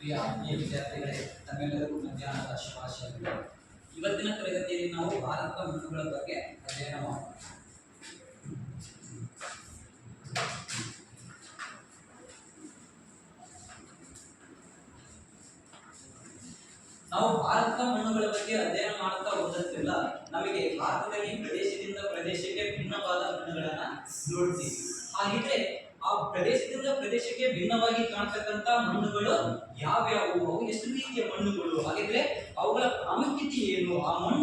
ಪ್ರಿಯ ಆತ್ಮೀಯ ವಿದ್ಯಾರ್ಥಿಗಳೇ ತಮ್ಮೆಲ್ಲರಿಗೂ ಮಧ್ಯಾಹ್ನದ ಶುಭಾಶಯಗಳು. ಇವತ್ತಿನ ತರಗತಿಯಲ್ಲಿ ನಾವು ಭಾರತದ ಮಣ್ಣುಗಳ ಬಗ್ಗೆ ಅಧ್ಯಯನ ಮಾಡೋಣ. ನಾವು ಭಾರತದ ಮಣ್ಣುಗಳ ಬಗ್ಗೆ ಅಧ್ಯಯನ ಮಾಡುತ್ತಾ ಹೋದಂತೆಲ್ಲ ನಮಗೆ ಭಾರತದಲ್ಲಿ ಪ್ರದೇಶದಿಂದ ಪ್ರದೇಶಕ್ಕೆ ಭಿನ್ನವಾದ ಮಣ್ಣುಗಳನ್ನ ನೋಡ್ತೀವಿ. ಹಾಗಿದ್ರೆ ಆ ಪ್ರದೇಶದಿಂದ ಪ್ರದೇಶಕ್ಕೆ ಭಿನ್ನವಾಗಿ ಕಾಣ್ತಕ್ಕಂತ ಮಣ್ಣುಗಳು ಯಾವ್ಯಾವು? ಅವು ಎಷ್ಟು ರೀತಿಯ ಮಣ್ಣುಗಳು? ಹಾಗಿದ್ರೆ ಅವುಗಳ ಪ್ರಾಮುಖ್ಯತೆ ಏನು? ಆ ಮಣ್ಣು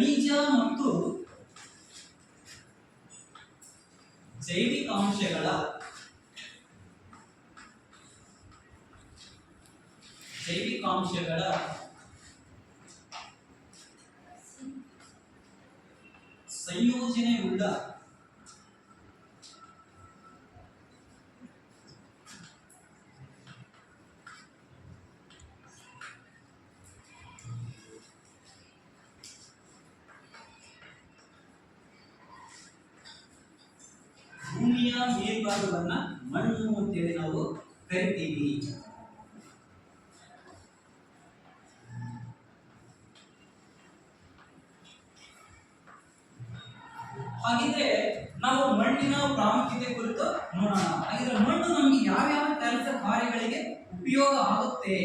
ಖನಿಜ ಮತ್ತು ಜೈವಿಕ ಅಂಶಗಳ ಜೈವಿಕ ಅಂಶಗಳ ಸಂಯೋಜನೆಯುಳ್ಳ ಭೂಮಿಯ ಮೇಲ್ಭಾಗವನ್ನ ಮಣ್ಣು ಅಂತೇಳಿ ನಾವು ಕರಿತೀವಿ. ಹಾಗಿದ್ರೆ ನಾವು ಮಣ್ಣಿನ ಪ್ರಾಮುಖ್ಯತೆ ಕುರಿತು ನೋಡೋಣ. ಹಾಗಿದ್ರೆ ಮಣ್ಣು ನಮಗೆ ಯಾವ್ಯಾವ ಕೆಲಸ ಕಾರ್ಯಗಳಿಗೆ ಉಪಯೋಗ ಆಗುತ್ತೆ?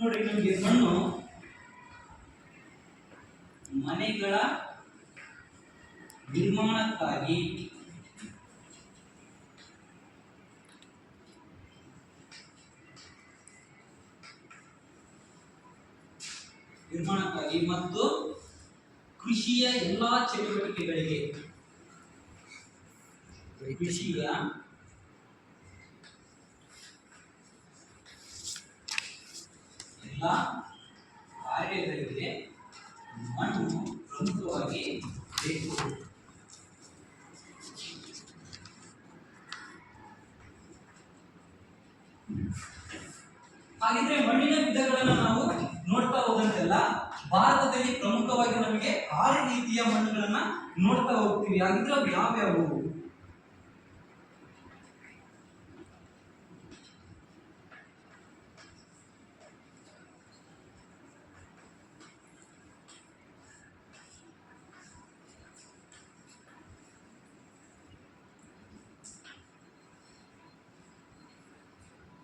ನೋಡಿ ನಮಗೆ ಮಣ್ಣು ಮನೆಗಳ ನಿರ್ಮಾಣಕ್ಕಾಗಿ. ನಿರ್ಮಾಣಕ್ಕಾಗಿ ಮತ್ತು ಕೃಷಿಯ ಎಲ್ಲಾ ಚಟುವಟಿಕೆಗಳಿಗೆ. ಕೃಷಿಯ ಎಲ್ಲ ಕಾರ್ಯಗಳಿಗೆ ಮಣ್ಣು ಪ್ರಮುಖವಾಗಿ ಬೇಕು. ಹಾಗಿದ್ರೆ ಮಣ್ಣಿನ ವಿಧಗಳನ್ನು ನಾವು ನೋಡ್ತಾ ಹೋದಂತೆಲ್ಲ ಭಾರತದಲ್ಲಿ ಪ್ರಮುಖವಾಗಿ ನಮಗೆ ಆರು ರೀತಿಯ ಮಣ್ಣುಗಳನ್ನ ನೋಡ್ತಾ ಹೋಗ್ತೀವಿ. ಹಾಗಿದ್ರೆ ಅವು ಯಾವ್ಯಾವು?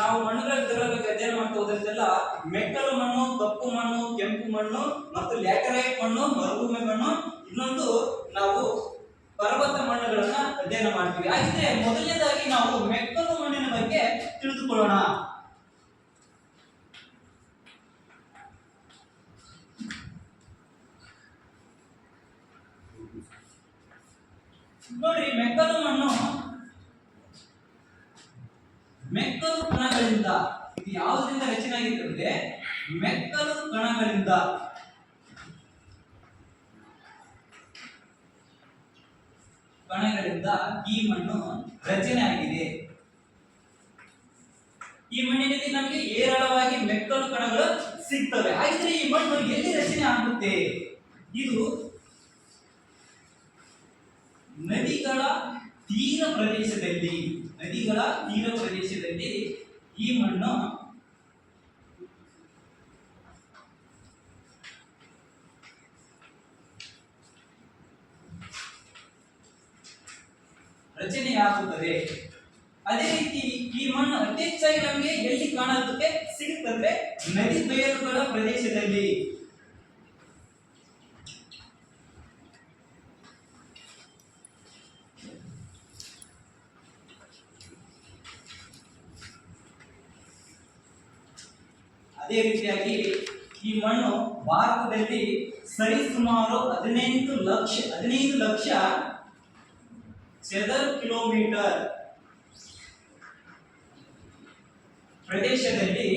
ನಾವು ಮಣ್ಣುಗಳ ತರಬೇಕು ಅಧ್ಯಯನ ಮಾಡ್ತಾ ಹೋದ್ರೆಲ್ಲ ಮೆಕ್ಕಲು ಮಣ್ಣು, ಕಪ್ಪು ಮಣ್ಣು, ಕೆಂಪು ಮಣ್ಣು ಮತ್ತು ಲ್ಯಾಟರೈಟ್ ಮಣ್ಣು, ಮರುಭೂಮಿ ಮಣ್ಣು ಇನ್ನೊಂದು ನಾವು ಪರ್ವತ ಮಣ್ಣುಗಳನ್ನ ಅಧ್ಯಯನ ಮಾಡ್ತೀವಿ. ಆಗಿದ್ರೆ ಮೊದಲನೇದಾಗಿ ನಾವು ಮೆಕ್ಕಲು ಮಣ್ಣಿನ ಬಗ್ಗೆ ತಿಳಿದುಕೊಳ್ಳೋಣ ನೋಡಿ ಮೆಕ್ಕಲು ಮಣ್ಣು ಮೆಕ್ಕಲು ಕಣಗಳಿಂದ, ಇದು ಯಾವುದರಿಂದ ರಚನೆ ಆಗಿರ್ತದೆ ಮೆಕ್ಕಲು ಕಣಗಳಿಂದ. ಕಣಗಳಿಂದ ಈ ಮಣ್ಣು ರಚನೆ ಆಗಿದೆ. ಈ ಮಣ್ಣಿನಲ್ಲಿ ನಮಗೆ ಹೇರಳವಾಗಿ ಮೆಕ್ಕಲು ಕಣಗಳು ಸಿಗ್ತವೆ. ಹಾಗಿದ್ರೆ ಈ ಮಣ್ಣು ಎಲ್ಲಿ ರಚನೆ ಆಗುತ್ತೆ? ಇದು ನದಿಗಳ ತೀರ ಪ್ರದೇಶದಲ್ಲಿ. ನದಿಗಳ ತೀರ ಪ್ರದೇಶದಲ್ಲಿ ಈ ಮಣ್ಣು ರಚನೆಯಾಗುತ್ತದೆ. ಅದೇ ರೀತಿ ಈ ಮಣ್ಣು ಅತಿ ಹೆಚ್ಚಾಗಿ ನಮಗೆ ಎಲ್ಲಿ ಕಾಣುತ್ತೆ ಸಿಗುತ್ತದೆ ನದಿ ಬಯಲುಗಳ ಪ್ರದೇಶದಲ್ಲಿ. ಅದೇ ರೀತಿಯಾಗಿ ಈ ಮಣ್ಣು ಭಾರತದಲ್ಲಿ ಸರಿಸುಮಾರು ಹದಿನೆಂಟು ಲಕ್ಷ ಹದಿನೈದು ಲಕ್ಷ ಚದರ ಕಿಲೋಮೀಟರ್ ಪ್ರದೇಶದಲ್ಲಿ